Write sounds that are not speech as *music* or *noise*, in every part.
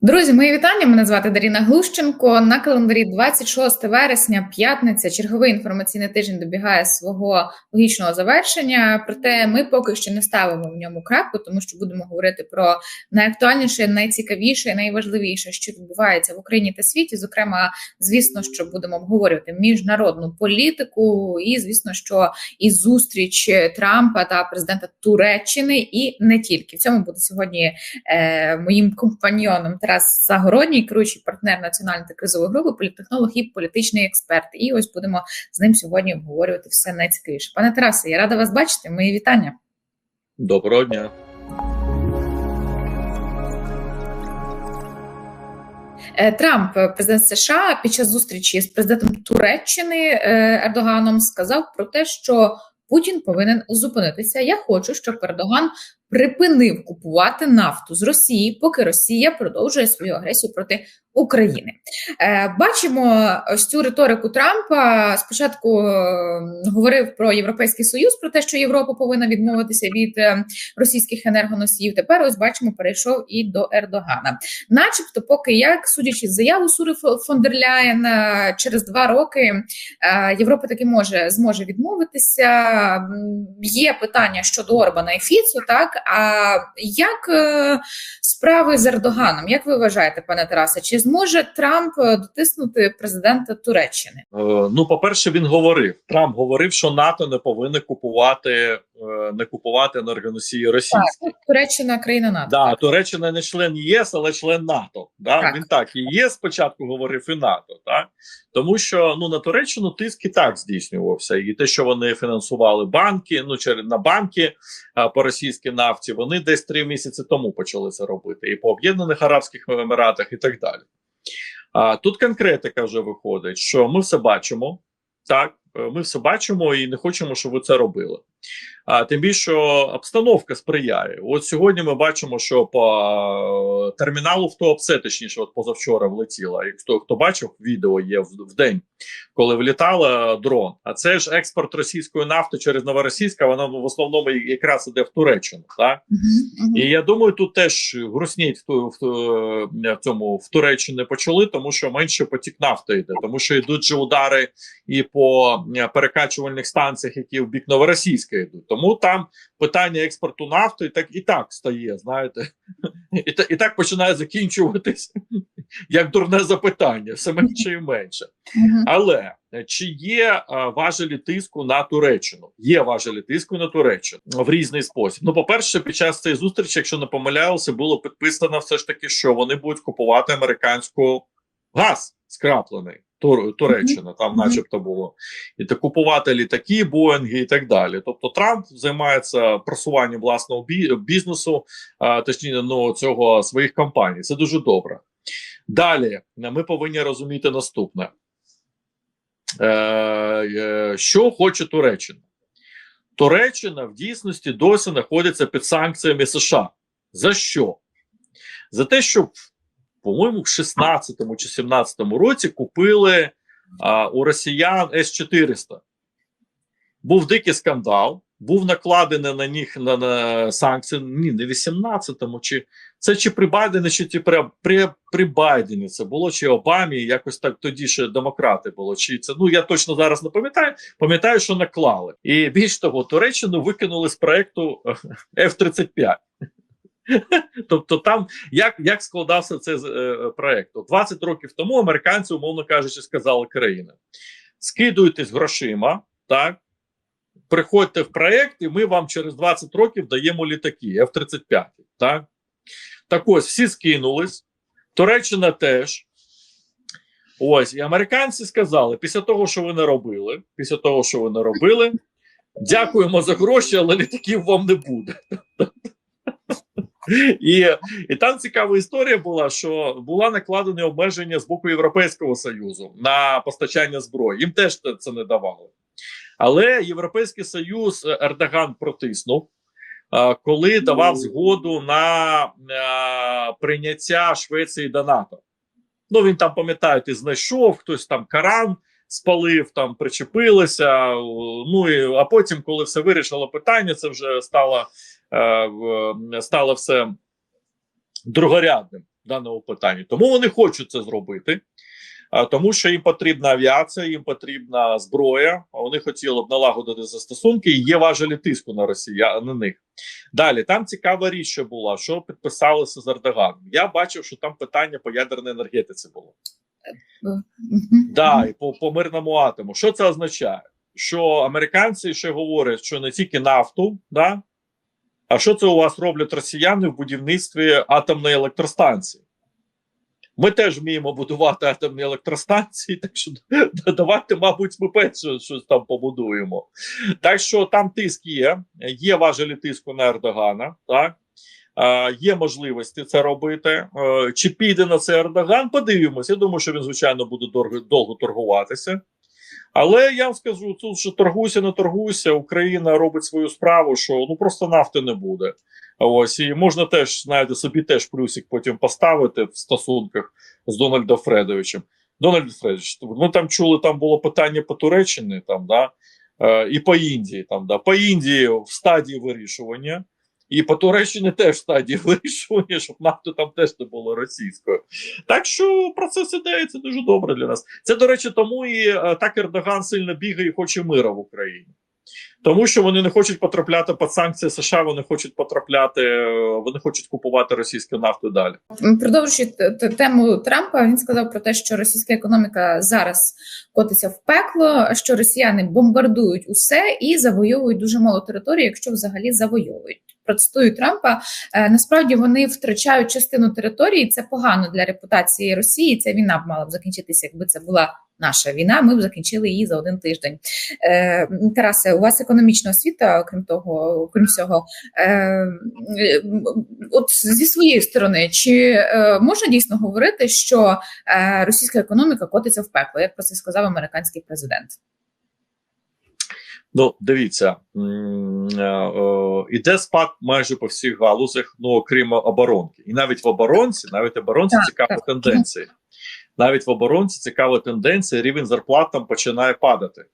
Друзі, мої вітання. Мене звати Даріна Глущенко. На календарі 26 вересня, п'ятниця, черговий інформаційний тиждень добігає свого логічного завершення. Проте ми поки що не ставимо в ньому крапку, тому що будемо говорити про найактуальніше, найцікавіше, найважливіше, що відбувається в Україні та світі. Зокрема, звісно, що будемо обговорювати міжнародну політику, і звісно, що і зустріч Трампа та президента Туреччини, і не тільки в цьому буде сьогодні е, моїм компаньйоном. Тарас Загородній, керуючий партнер національної кризової групи, політтехнолог і політичний експерт. І ось будемо з ним сьогодні обговорювати все найцікавіше. Пане Тарасе, я рада вас бачити. Мої вітання. Доброго дня. Е, Трамп, президент США, під час зустрічі з президентом Туреччини е, Ердоганом сказав про те, що Путін повинен зупинитися. Я хочу, щоб Ердоган припинив купувати нафту з Росії, поки Росія продовжує свою агресію проти України. Е, Бачимо ось цю риторику Трампа. Спочатку е, говорив про європейський союз, про те, що Європа повинна відмовитися від е, російських енергоносіїв. Тепер ось бачимо, перейшов і до Ердогана, начебто, поки як судячи з заяву Сури фон через два роки Європа таки може зможе відмовитися. Є питання щодо Орбана і Фіцу, так а як е, справи з Ердоганом? Як ви вважаєте, пане Тарасе? Чи зможе Трамп е, дотиснути президента Туреччини? Е, Ну, по-перше, він говорив. Трамп говорив, що НАТО не повинне купувати не купувати енергоносії російські. Так, Туреччина країна НАТО. Да, Туреччина не член ЄС, але член НАТО. Да? Так. Він так і ЄС спочатку говорив, і НАТО. Так? Тому що ну на Туреччину тиск і так здійснювався. І те, що вони фінансували банки, ну через на банки по російській нафті, вони десь три місяці тому почали це робити, і по Об'єднаних Арабських Еміратах, і так далі. А тут конкретика вже виходить, що ми все бачимо. Так, ми все бачимо і не хочемо, щоб ви це робили. А тим більше обстановка сприяє. От сьогодні ми бачимо, що по е, терміналу в ТОПСЕ, точніше, от позавчора влетіла. І хто хто бачив, відео є в, в день, коли влітала дрон. А це ж експорт російської нафти через Новоросійська, вона в основному якраз іде в Туреччину. Так? Мгм, мгм. І я думаю, тут теж грустніть в, в, в цьому в Туреччині почали, тому що менше потік нафти йде, тому що йдуть же удари і по е, перекачувальних станціях, які в бік Новоросійська йдуть. Тому там питання експорту нафти і так і так стає. Знаєте, і, і так починає закінчуватись як дурне запитання, все менше і менше. Але е, чи є е, важелі тиску на Туреччину? Є важелі тиску на Туреччину в різний спосіб. Ну, по-перше, під час цієї зустрічі, якщо не помиляюся, було підписано все ж таки, що вони будуть купувати американську газ скраплений. Туреччина, там, начебто, було і та купувати літаки, Боїнги і так далі. Тобто, Трамп займається просуванням власного бізнесу, а, точніше, ну цього своїх компаній. Це дуже добре. Далі ми повинні розуміти наступне: е, е, що хоче Туреччина? Туреччина в дійсності досі знаходиться під санкціями США. За що? За те, що, по-моєму, в 16-му чи 17-му році купили а, у росіян С-400. Був дикий скандал, був накладений на них на, на санкції. Ні, не в 18-му, чи це чи при Байдені, чи ті при, при, при Байдені це було, чи Обамі, якось так тоді ще демократи було. Чи це ну я точно зараз не пам'ятаю. Пам'ятаю, що наклали. І більш того, Туреччину викинули з проекту F-35. Тобто, там як як складався цей е, проект? 20 років тому американці, умовно кажучи, сказали країна: скидуйтесь грошима, так приходьте в проект, і ми вам через 20 років даємо літаки F-35. Так, так ось всі скинулись. Туреччина теж. Ось, і американці сказали: після того, що ви не робили, після того, що ви не робили, дякуємо за гроші, але літаків вам не буде. І, і там цікава історія була, що була накладені обмеження з боку Європейського Союзу на постачання зброї. Їм теж це не давало. Але Європейський Союз е, Ердоган протиснув, коли давав згоду на е, прийняття Швеції до НАТО. Ну він там, пам'ятаєте, знайшов хтось там Коран спалив, там причепилися. Ну і а потім, коли все вирішило питання, це вже стало, стало все другорядним. в даному питанні. Тому вони хочуть це зробити, тому що їм потрібна авіація, їм потрібна зброя. А вони хотіли б налагодити застосунки, і є важелі тиску на Росію на них. Далі там цікава річ, що була, що підписалися з Ердоганом. Я бачив, що там питання по ядерній енергетиці було. Да, і по, по мирному атому. Що це означає? Що американці ще говорять, що не тільки нафту, да, а що це у вас роблять росіяни в будівництві атомної електростанції? Ми теж вміємо будувати атомні електростанції, так що *laughs* давайте, мабуть, ми перше щось там побудуємо. Так що там тиск є, є важелі тиску на Ердогана, так. Uh, є можливості це робити. Uh, чи піде на це Ердоган? Подивимося. Я думаю, що він, звичайно, буде довго торгуватися. Але я вам скажу: тут що торгуйся, не торгуйся, Україна робить свою справу, що ну просто нафти не буде. Ось і можна теж знаєте, собі теж плюсик потім поставити в стосунках з Дональдом Фредовичем. Дональд Фредович, ми там чули, там було питання по Туреччині, там да е, і по Індії. Там да по Індії в стадії вирішування. І по Туреччині теж стадії *laughs* вирішування, щоб нафту там теж не було російською. Так що процес іде, це дуже добре для нас. Це, до речі, тому і е, так Ердоган сильно бігає і хоче мира в Україні. Тому що вони не хочуть потрапляти під санкції США, вони хочуть потрапляти, е, вони хочуть купувати російську нафту далі. Продовжуючи тему Трампа, він сказав про те, що російська економіка зараз котиться в пекло, що росіяни бомбардують усе і завойовують дуже мало території, якщо взагалі завойовують. Процитую Трампа. Е, насправді вони втрачають частину території. Це погано для репутації Росії. Ця війна б мала б закінчитися, якби це була наша війна. Ми б закінчили її за один тиждень. Е, Тарасе, у вас економічна освіта, окрім того, окрім всього, е, от зі своєї сторони, чи е, можна дійсно говорити, що е, російська економіка котиться в пекло, як про це сказав американський президент? Ну, дивіться, іде спад майже по всіх галузях, ну окрім оборонки. І навіть в оборонці, навіть в оборонці так, цікава тенденція. Навіть в оборонці цікава тенденція, рівень зарплат там починає падати.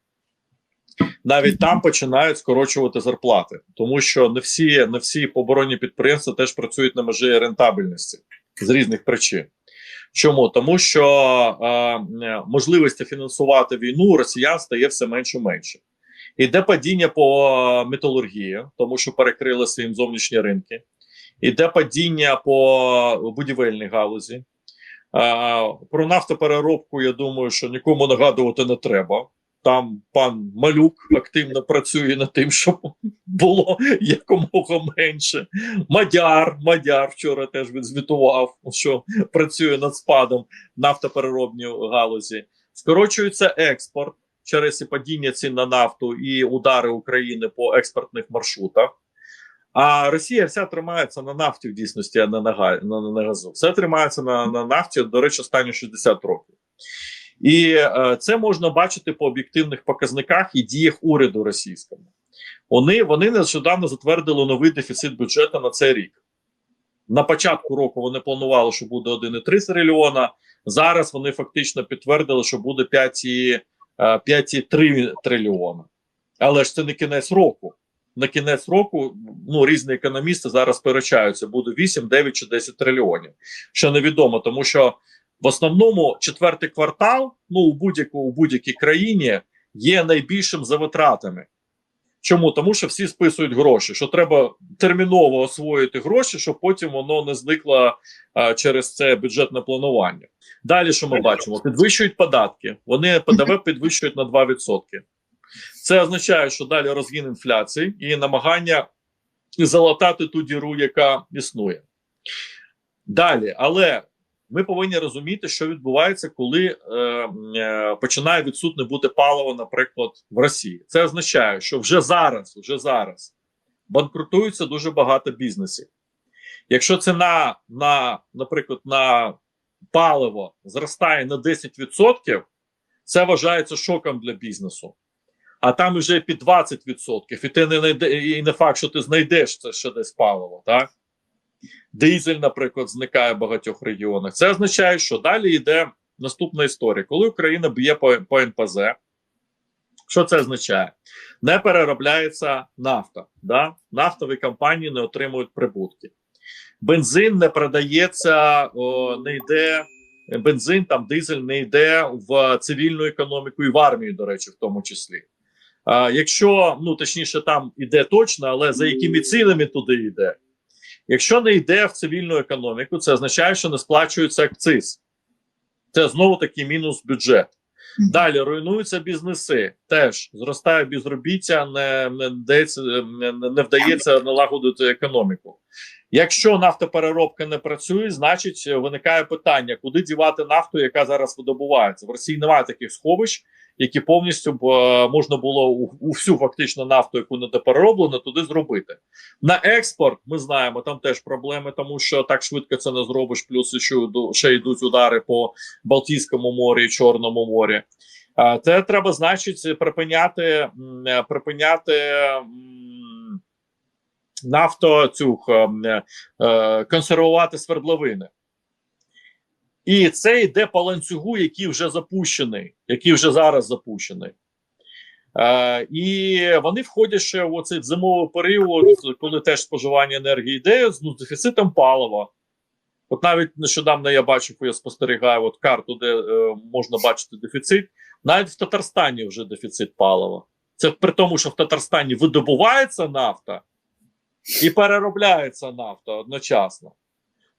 Навіть там починають скорочувати зарплати, тому що не всі не всі оборонні підприємства теж працюють на межі рентабельності з різних причин. Чому? Тому що е, можливості фінансувати війну росіян стає все менше і менше. Іде падіння по металургії, тому що перекрили своїм зовнішні ринки. Іде падіння по будівельній галузі. Про нафтопереробку, я думаю, що нікому нагадувати не треба. Там пан Малюк активно працює над тим, щоб було якомога менше. Мадяр, Мадяр вчора теж він звітував, що працює над спадом нафтопереробній галузі. Скорочується експорт через і падіння цін на нафту і удари України по експортних маршрутах. А Росія вся тримається на нафті в дійсності, а не на, на, на, на газу. Все тримається на, на нафті, до речі, останні 60 років. І е, це можна бачити по об'єктивних показниках і діях уряду російському. Вони вони нещодавно затвердили новий дефіцит бюджету на цей рік. На початку року вони планували, що буде 1,3 трильйона. Зараз вони фактично підтвердили, що буде 5,3 трильйона. Але ж це не кінець року. На кінець року ну різні економісти зараз сперечаються, буде 8, 9 чи 10 трильйонів. Що невідомо, тому що в основному четвертий квартал ну у будь-якій країні є найбільшим за витратами. Чому? Тому що всі списують гроші, що треба терміново освоїти гроші, щоб потім воно не зникло а, через це бюджетне планування. Далі, що ми бачимо, підвищують податки. Вони ПДВ підвищують на 2%. Це означає, що далі розгін інфляції і намагання залатати ту діру, яка існує. Далі, але ми повинні розуміти, що відбувається, коли е, е, починає відсутне бути паливо, наприклад, в Росії. Це означає, що вже зараз, вже зараз банкрутується дуже багато бізнесів. Якщо ціна на, наприклад, на паливо зростає на 10%, це вважається шоком для бізнесу. А там вже під 20%, і ти не знайде, і не факт, що ти знайдеш це ще десь паливо, так? Дизель, наприклад, зникає в багатьох регіонах. Це означає, що далі йде наступна історія. Коли Україна б'є по, по НПЗ, що це означає? Не переробляється нафта. Да? Нафтові компанії не отримують прибутки. бензин не продається, о, не йде бензин, там дизель не йде в цивільну економіку і в армію, до речі, в тому числі. А, Якщо ну точніше, там іде точно, але за якими цінами туди йде. Якщо не йде в цивільну економіку, це означає, що не сплачується акциз. Це знову таки мінус бюджет. Далі руйнуються бізнеси, теж зростає безробіття, не не, вдається, не, не вдається налагодити економіку. Якщо нафтопереробка не працює, значить виникає питання, куди дівати нафту, яка зараз видобувається. В Росії немає таких сховищ, які повністю б е, можна було у, всю фактично нафту, яку не перероблено, туди зробити. На експорт ми знаємо, там теж проблеми, тому що так швидко це не зробиш. Плюс ще, ще йдуть удари по Балтійському морі і Чорному морі. Е, це треба, значить, припиняти е, припиняти нафто цю консервувати свердловини. І це йде по ланцюгу, який вже запущений, який вже зараз запущений. Е, І вони входять ще в оцей зимовий період, коли теж споживання енергії йде з ну, дефіцитом палива. От навіть нещодавно я бачив, я спостерігаю от карту, де е, можна бачити дефіцит. Навіть в Татарстані вже дефіцит палива. Це при тому, що в Татарстані видобувається нафта і переробляється нафта одночасно.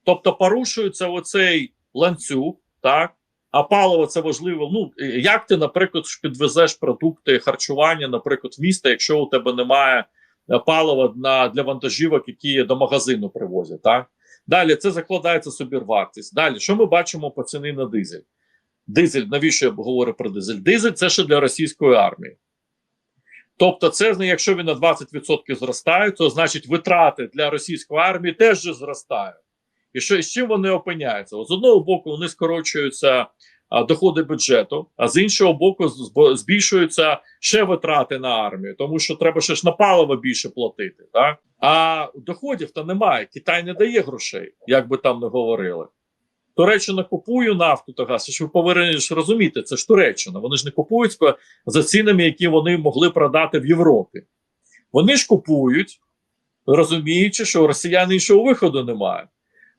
Тобто порушується оцей ланцюг, так а паливо це важливо. Ну як ти, наприклад, підвезеш продукти харчування, наприклад, в місто, якщо у тебе немає е, палива на для вантажівок, які до магазину привозять, так далі це закладається собівартість. Далі що ми бачимо по ціни на дизель? Дизель, навіщо я говорю про дизель? Дизель це ще для російської армії. Тобто, це якщо він на 20% зростає, то значить витрати для російської армії теж зростають. І що з чим вони опиняються? З одного боку, вони скорочуються а, доходи бюджету, а з іншого боку, збільшуються ще витрати на армію, тому що треба ще ж на паливо більше платити. Так? А доходів то немає. Китай не дає грошей, як би там не говорили. Туреччина купує нафту та газ. Що ви повинні ж розуміти, це ж Туреччина. Вони ж не купують за цінами, які вони могли продати в Європі. Вони ж купують, розуміючи, що росіян іншого виходу немає.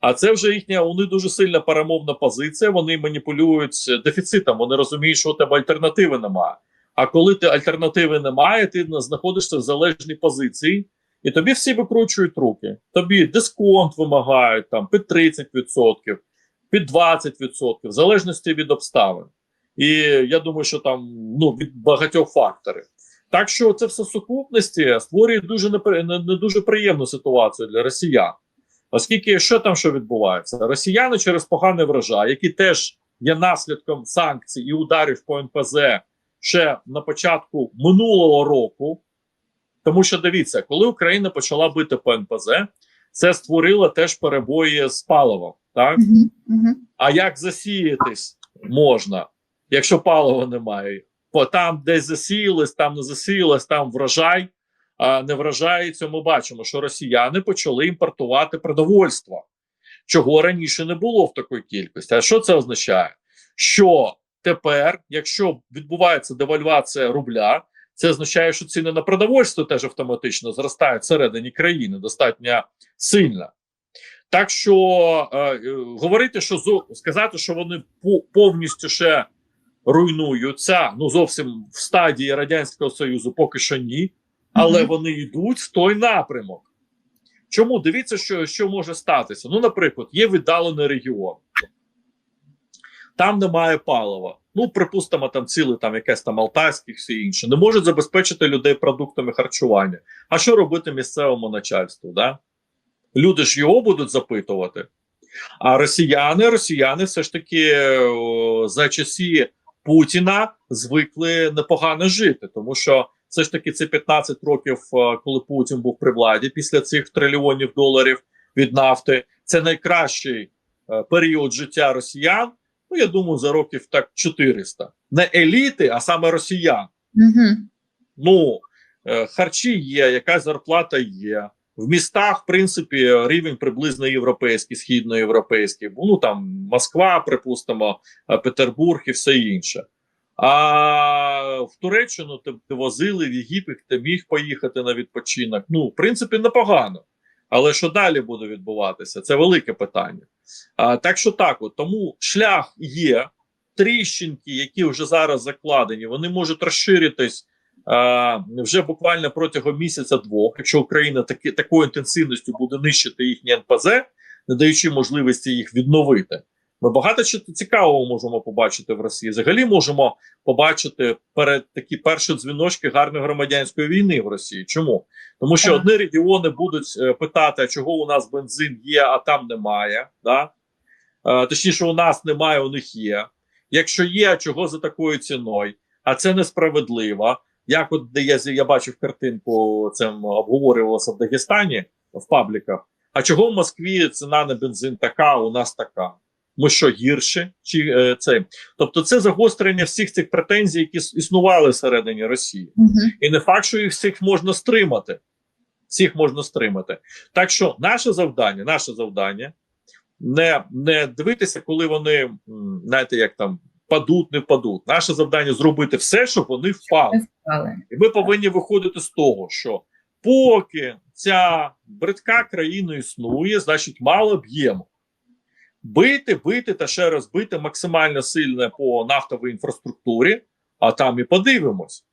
А це вже їхня вони дуже сильна перемовна позиція. Вони маніпулюють дефіцитом. Вони розуміють, що у тебе альтернативи немає. А коли ти альтернативи немає, ти знаходишся в залежній позиції, і тобі всі викручують руки. Тобі дисконт вимагають там під 30%, під 20%, в залежності від обставин. І я думаю, що там ну від багатьох факторів. Так що це все сукупності створює дуже не, не дуже приємну ситуацію для росіян. Оскільки що там що відбувається? Росіяни через поганий врожай, які теж є наслідком санкцій і ударів по НПЗ ще на початку минулого року. Тому що дивіться, коли Україна почала бити по НПЗ, це створило теж перебої з паливом. Так? Uh -huh. А як засіятись можна, якщо палива немає? По там, десь засіялись, там не засіялось, там врожай не вражається, ми бачимо, що росіяни почали імпортувати продовольство, чого раніше не було в такій кількості. А що це означає? Що тепер, якщо відбувається девальвація рубля, це означає, що ціни на продовольство теж автоматично зростають всередині країни достатньо сильно. Так що е, е говорити, що сказати, що вони повністю ще руйнуються, ну зовсім в стадії Радянського Союзу поки що ні але вони йдуть в той напрямок. Чому дивіться, що що може статися? Ну, наприклад, є віддалений регіон, там немає палива. Ну, припустимо, там ціле там якесь там Алтайське, все інше, не можуть забезпечити людей продуктами харчування. А що робити місцевому начальству? Да? Люди ж його будуть запитувати. А росіяни, росіяни все ж таки о, за часі Путіна звикли непогано жити, тому що все ж таки це 15 років, е, коли Путін був при владі після цих трильйонів доларів від нафти. Це найкращий е, період життя росіян. Ну я думаю, за років так 400. Не еліти, а саме росіян. Угу. Ну е, харчі є, якась зарплата є. В містах, в принципі, рівень приблизно європейський, східноєвропейський. Ну там Москва, припустимо, Петербург і все інше. А в Туреччину ти возили в Єгипет, ти міг поїхати на відпочинок. Ну, в принципі, непогано. Але що далі буде відбуватися? Це велике питання. А, Так що так, от тому шлях є. Тріщинки, які вже зараз закладені, вони можуть розширитись а, вже буквально протягом місяця-двох, якщо Україна таки, такою інтенсивністю буде нищити їхні НПЗ, не даючи можливості їх відновити. Ми багато чого цікавого можемо побачити в Росії. Взагалі можемо побачити перед такі перші дзвіночки гарної громадянської війни в Росії. Чому? Тому що одні регіони будуть е, питати, чого у нас бензин є, а там немає. Да? Е, Точніше, у нас немає, у них є. Якщо є, чого за такою ціною? А це несправедливо. Як от де я, я бачив картинку, це обговорювалося в Дагестані в пабліках. А чого в Москві ціна на бензин така, а у нас така? Ми що гірше? Чи е, це? Тобто, це загострення всіх цих претензій, які існували всередині Росії. Угу. І не факт, що їх всіх можна стримати. Всіх можна стримати. Так що наше завдання, наше завдання не, не дивитися, коли вони, знаєте, як там падуть, не впадуть. Наше завдання зробити все, щоб вони впали. І ми повинні виходити з того, що поки ця бридка країна існує, значить мало б'ємо. Бити, бити та ще раз бити максимально сильно по нафтовій інфраструктурі, а там і подивимось.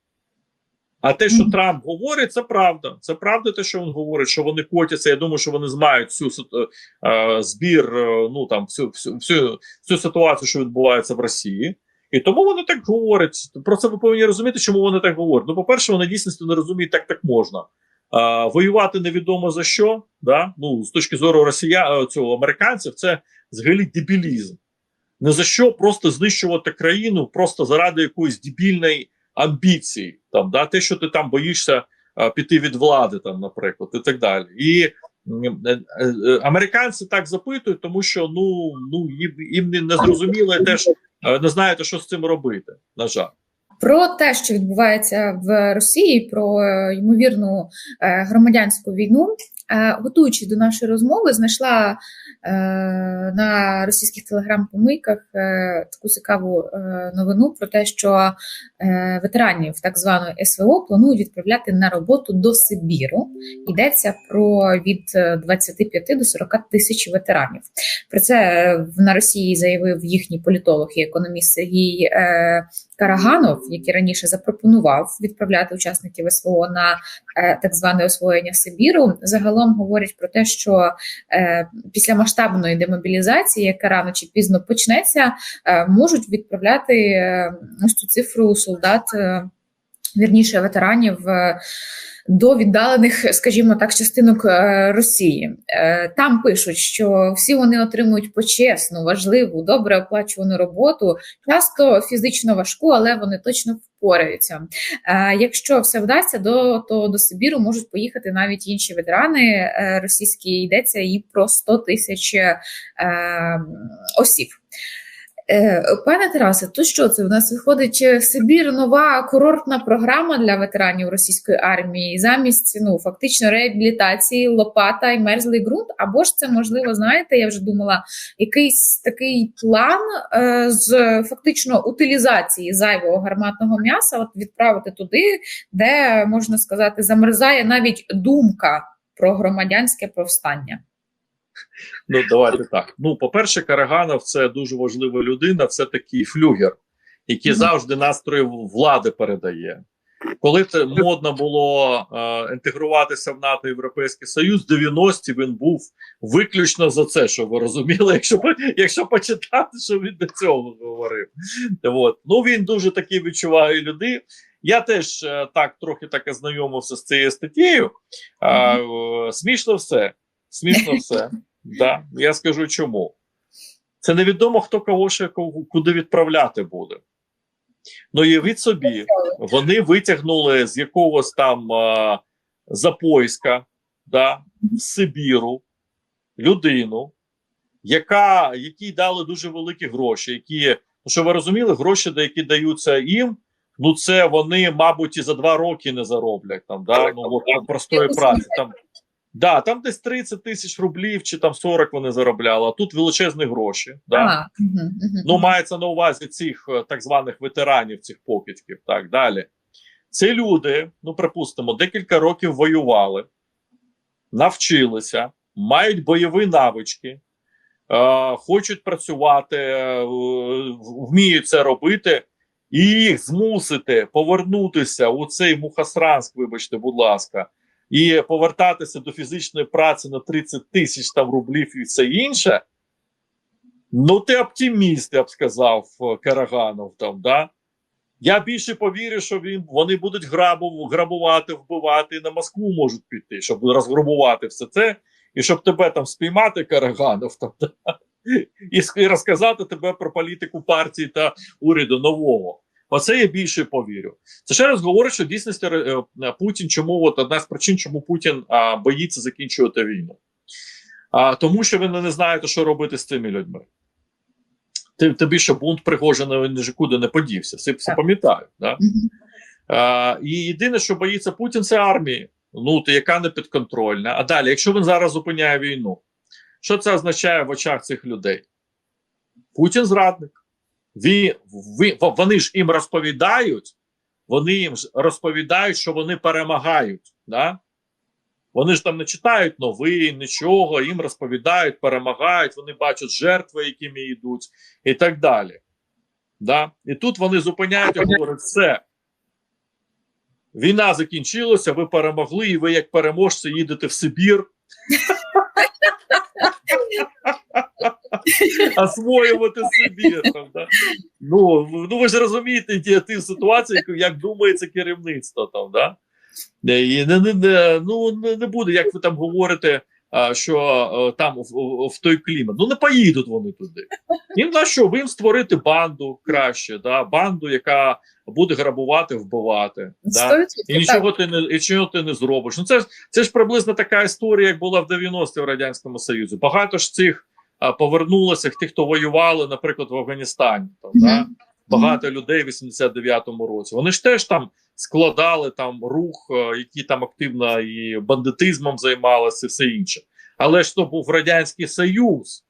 А те, що. Трамп говорить, це правда. Це правда, те, що він говорить, що вони котяться. Я думаю, що вони знають всю ситу- е, збір, е, ну там всю, всю, всю, всю ситуацію, що відбувається в Росії. І тому вони так говорять. Про це ви повинні розуміти, чому вони так говорять. Ну, по-перше, вони дійсно не розуміють, так так можна. Воювати невідомо за що. Да? Ну, з точки зору росія е, цього американців, це взагалі дебілізм. Не за що просто знищувати країну просто заради якоїсь дебільної амбіції. Там, да? Те, що ти там боїшся а, піти від влади, там, наприклад, і так далі. І е, е, американці так запитують, тому що ну, ну їм, їм не, зрозуміло теж не знаєте, що з цим робити. На жаль. Про те, що відбувається в Росії, про е, ймовірну е, громадянську війну, готуючись до нашої розмови, знайшла е, на російських телеграм-помийках е, таку цікаву е, новину про те, що е, ветеранів так званої СВО планують відправляти на роботу до Сибіру. Йдеться про від е, 25 до 40 тисяч ветеранів. Про це е, на Росії заявив їхній політолог і економіст Сергій е, Караганов, який раніше запропонував відправляти учасників СВО на е, так зване освоєння Сибіру. Загалом говорять про те, що е, після масштабної демобілізації, яка рано чи пізно почнеться, е, можуть відправляти е, ось цю цифру солдат, е, вірніше ветеранів. е, до віддалених, скажімо так, частинок е, Росії Е, там пишуть, що всі вони отримують почесну, важливу, добре оплачувану роботу, часто фізично важку, але вони точно впораються. Е, Якщо все вдасться, до то до Сибіру можуть поїхати навіть інші ветерани е, російські. Йдеться і про 100 тисяч е, осіб. Е, Пане Тарасе, то що це? У нас виходить е, Сибір нова курортна програма для ветеранів російської армії замість ну фактично реабілітації, лопата і мерзлий ґрунт. Або ж це можливо, знаєте, я вже думала, якийсь такий план е, з фактично утилізації зайвого гарматного м'яса, от відправити туди, де можна сказати, замерзає навіть думка про громадянське повстання. Ну, давайте так. Ну, по-перше, Караганов це дуже важлива людина, це такий флюгер, який завжди настрої влади передає. Коли це модно було е, інтегруватися в НАТО і Європейський Союз, 90-ті він був виключно за це, що ви розуміли, якщо, якщо почитати, що він до цього говорив. От. Ну він дуже таки відчуває людей. Я теж е, так трохи так ознайомився з цією статтєю. А, е, смішно все. Смішно *laughs* все. Да. Я скажу чому. Це невідомо, хто кого ще куди відправляти буде. Ну, уявіть собі, вони витягнули з якогось там а, запойська да, з Сибіру людину, яка, якій дали дуже великі гроші, які, ну, що ви розуміли, гроші, які даються їм, ну це вони, мабуть, і за два роки не зароблять там, да, ну, от, простої праці. Там, да, там десь 30 тисяч рублів чи там 40 вони заробляли, а тут величезні гроші. Да. А, угу. Ну, мається на увазі цих е, так званих ветеранів, цих покидьків. Так далі. Ці люди, ну припустимо, декілька років воювали навчилися, мають бойові навички, е, хочуть працювати, е, вміють це робити, і їх змусити повернутися у цей Мухасранськ, вибачте, будь ласка, і повертатися до фізичної праці на 30 тисяч там рублів і все інше. Ну, ти оптиміст, я б сказав, Караганов там, да? Я більше повірю, що він вони будуть грабу, грабувати, вбивати і на Москву можуть піти, щоб розграбувати все це, і щоб тебе там спіймати, Караганов, там, да? і, і розказати тебе про політику партії та уряду нового. Оце я більше повірю. Це ще раз говорить, що дійсності е, Путін, чому от одна з причин, чому Путін а, боїться закінчувати війну. А, Тому що ви не знаєте, що робити з цими людьми. Тим більше бунт Пригожина нікуди не подівся. Всі все пам'ятають. Да? А, І єдине, що боїться Путін, це армії, ну, то яка не підконтрольна. А далі, якщо він зараз зупиняє війну, що це означає в очах цих людей? Путін зрадник. Він, він, вони ж їм розповідають, вони їм розповідають, що вони перемагають. Да? Вони ж там не читають новин, нічого, їм розповідають, перемагають, вони бачать жертви, якими йдуть, і так далі. Да? І тут вони зупиняють і говорять, все. Війна закінчилася, ви перемогли, і ви, як переможці, їдете в Сибір. *laughs* *laughs* Освоювати Сибір. Там, да? ну, ну ви ж розумієте ті, ті ситуації, як думається керівництво там, да? І не, не, не, ну, не буде, як ви там говорите, що там в, в той клімат. Ну не поїдуть вони туди. Їм на що? Ви їм створити банду краще, да? банду, яка буде грабувати, вбивати. Да? І нічого ти не і нічого ти не зробиш. Ну це ж це ж приблизно така історія, як була в 90-ті в Радянському Союзі. Багато ж цих повернулося, тих, хто воювали, наприклад, в Афганістані. Там, mm -hmm. да? Багато mm -hmm. людей в 89-му році. Вони ж теж там складали там рух, які там активно і бандитизмом займалися, і все інше. Але ж то був Радянський Союз.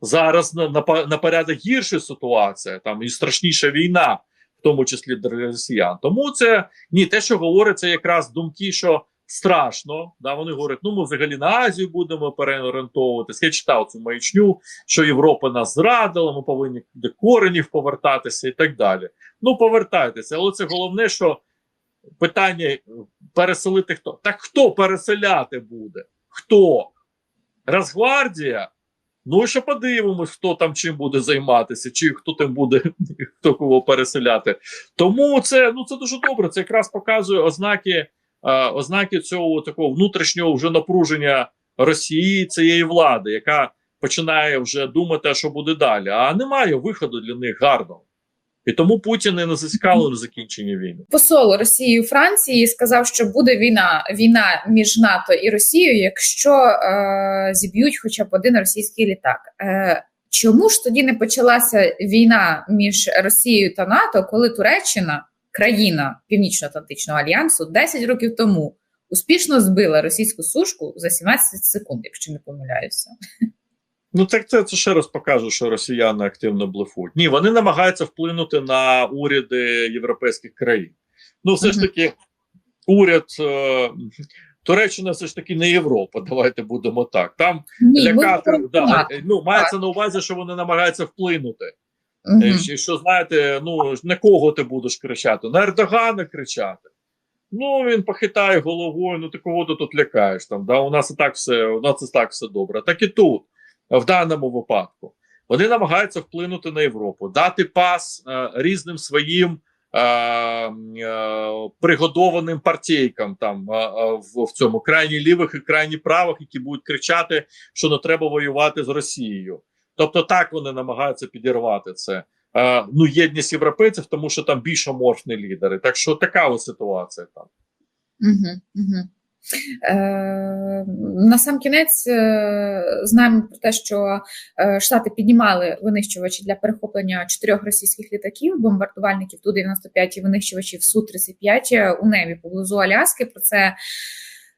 Зараз на, на, на порядок гірша ситуація, там і страшніша війна, в тому числі для росіян. Тому це ні, те, що говорить, це якраз думки, що страшно. Да, Вони говорять, ну ми взагалі на Азію будемо переорієнтовуватися. Я читав цю маячню, що Європа нас зрадила, ми повинні до коренів повертатися і так далі. Ну, повертайтеся, але це головне, що питання переселити хто? Так хто переселяти буде? Хто? Розгвардія? Ну, що подивимось, хто там чим буде займатися, чи хто там буде *laughs* хто кого переселяти. Тому це ну це дуже добре. Це якраз показує ознаки ознаки цього такого внутрішнього вже напруження Росії цієї влади, яка починає вже думати, що буде далі. А немає виходу для них гарного. І тому Путін не зацікавлений на закінчення війни. Посол Росії у Франції сказав, що буде війна війна між НАТО і Росією, якщо е, зіб'ють хоча б один російський літак. Е, Чому ж тоді не почалася війна між Росією та НАТО, коли Туреччина, країна Північно-Атлантичного альянсу, 10 років тому успішно збила російську сушку за 17 секунд, якщо не помиляюся? Ну, так це, це ще раз покаже, що росіяни активно блефують. Ні, вони намагаються вплинути на уряди європейських країн. Ну, все ж таки, уряд е, Туреччина все ж таки не Європа. Давайте будемо так. Там Ні, лякати да, ну, мається на увазі, що вони намагаються вплинути. Угу. Що знаєте, ну на кого ти будеш кричати? На Ердогана кричати. Ну, він похитає головою, ну ти кого ти тут лякаєш там. да, У нас і так все, у нас і так все добре. Так і тут в даному випадку. Вони намагаються вплинути на Європу, дати пас е, різним своїм е, е, пригодованим партійкам там е, в, в цьому крайні лівих і крайні правих, які будуть кричати, що не треба воювати з Росією. Тобто, так вони намагаються підірвати це. Е, ну, єдність європейців, тому що там більш аморфні лідери. Так що така ось ситуація там. Угу, угу. Е, на сам кінець е, знаємо про те, що е, Штати піднімали винищувачі для перехоплення чотирьох російських літаків, бомбардувальників Ту-95 і винищувачів Су-35 у небі поблизу Аляски. Про це Е,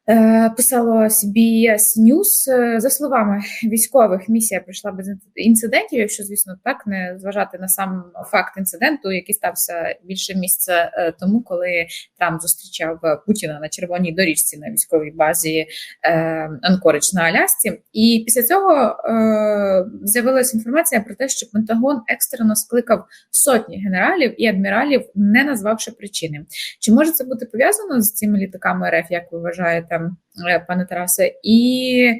Писало CBS News. Е, За словами військових, місія пройшла без інцидентів, якщо, звісно, так не зважати на сам факт інциденту, який стався більше місяця е, тому, коли Трамп зустрічав Путіна на червоній доріжці на військовій базі е, Анкоридж на Алясці. І після цього е, з'явилася інформація про те, що Пентагон екстрено скликав сотні генералів і адміралів, не назвавши причини. Чи може це бути пов'язано з цими літаками РФ, як ви вважаєте, е, пане Тарасе? І,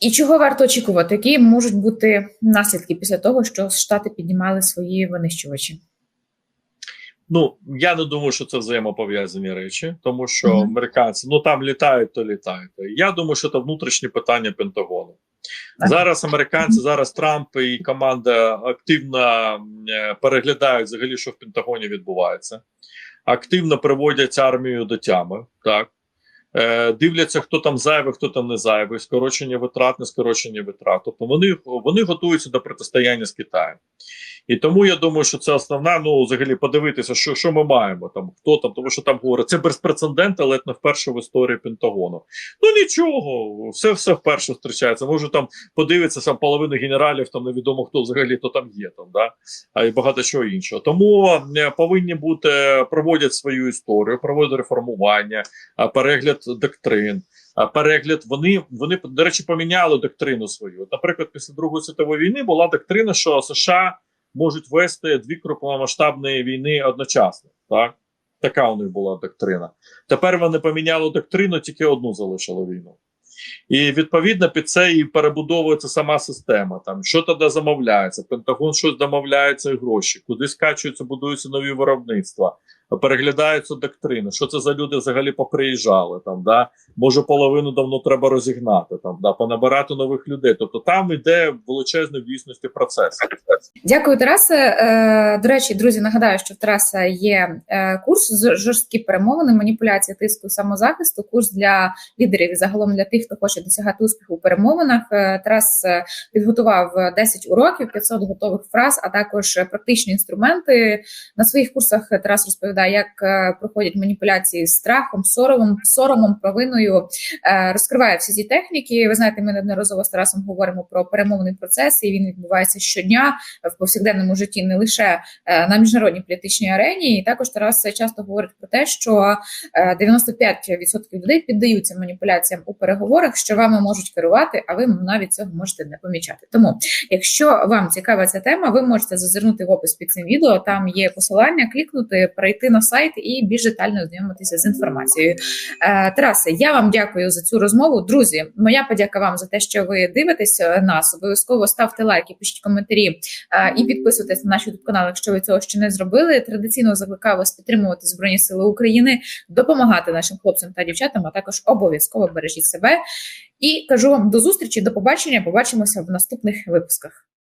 і чого варто очікувати? Які можуть бути наслідки після того, що Штати піднімали свої винищувачі? Ну я не думаю, що це взаємопов'язані речі, тому що Мгм. американці ну там літають, то літають. Я думаю, що це внутрішні питання Пентагону. Зараз американці, зараз Трамп і команда активно е, переглядають взагалі, що в Пентагоні відбувається, активно приводять армію до тями. Так дивляться, хто там зайвий, хто там не зайвий, скорочення витрат, не скорочення витрат. Тобто вони, вони готуються до протистояння з Китаєм. І тому я думаю, що це основна. Ну, взагалі, подивитися, що що ми маємо там, хто там, тому що там говорить, це безпрецедентно, але не вперше в історії Пентагону. Ну нічого, все все вперше зустрічається. Може там подивитися сам половину генералів, там невідомо хто взагалі то там є, там да а і багато чого іншого. Тому е, повинні бути проводять свою історію, проводять реформування, перегляд доктрин. Перегляд, вони вони до речі поміняли доктрину свою. Наприклад, після Другої світової війни була доктрина, що США можуть вести дві крупномасштабні війни одночасно. Так така у них була доктрина. Тепер вони поміняли доктрину, тільки одну залишили війну. І відповідно під це і перебудовується сама система. Там що тоді замовляється, Пентагон щось домовляється і гроші, куди скачуються, будуються нові виробництва, переглядаються доктрини. Що це за люди взагалі поприїжджали там? Да? Може, половину давно треба розігнати там, да, понабирати нових людей. Тобто там іде величезний в дійсності процес. Дякую, Тарасе. Е, До речі, друзі, нагадаю, що в Тараса є е, курс з жорсткі перемовини, маніпуляція тиску самозахисту, курс для лідерів і загалом для тих, хто хоче досягати успіху у перемовинах. Е, Тарас підготував 10 уроків, 500 готових фраз, а також практичні інструменти. На своїх курсах Тарас розповідає, як е, проходять маніпуляції з страхом, соромом, соромом, провиною. Е, Розкриває всі ці техніки. Ви знаєте, ми неодноразово з Тарасом говоримо про перемовний процес, і він відбувається щодня в повсякденному житті, не лише е, на міжнародній політичній арені. І також Тарас часто говорить про те, що е, 95% людей піддаються маніпуляціям у переговорах, що вами можуть керувати, а ви навіть цього можете не помічати. Тому, якщо вам цікава ця тема, ви можете зазирнути в опис під цим відео. Там є посилання, клікнути, перейти на сайт і більш детально ознайомитися з інформацією. Е, Тарасе, я вам дякую за цю розмову. Друзі, моя подяка вам за те, що ви дивитесь е, нас. Обов'язково ставте лайки, пишіть коментарі е, і підписуйтесь на наш youtube канал, якщо ви цього ще не зробили. Традиційно закликаю вас підтримувати Збройні Сили України, допомагати нашим хлопцям та дівчатам, а також обов'язково бережіть себе. І кажу вам до зустрічі, до побачення. Побачимося в наступних випусках.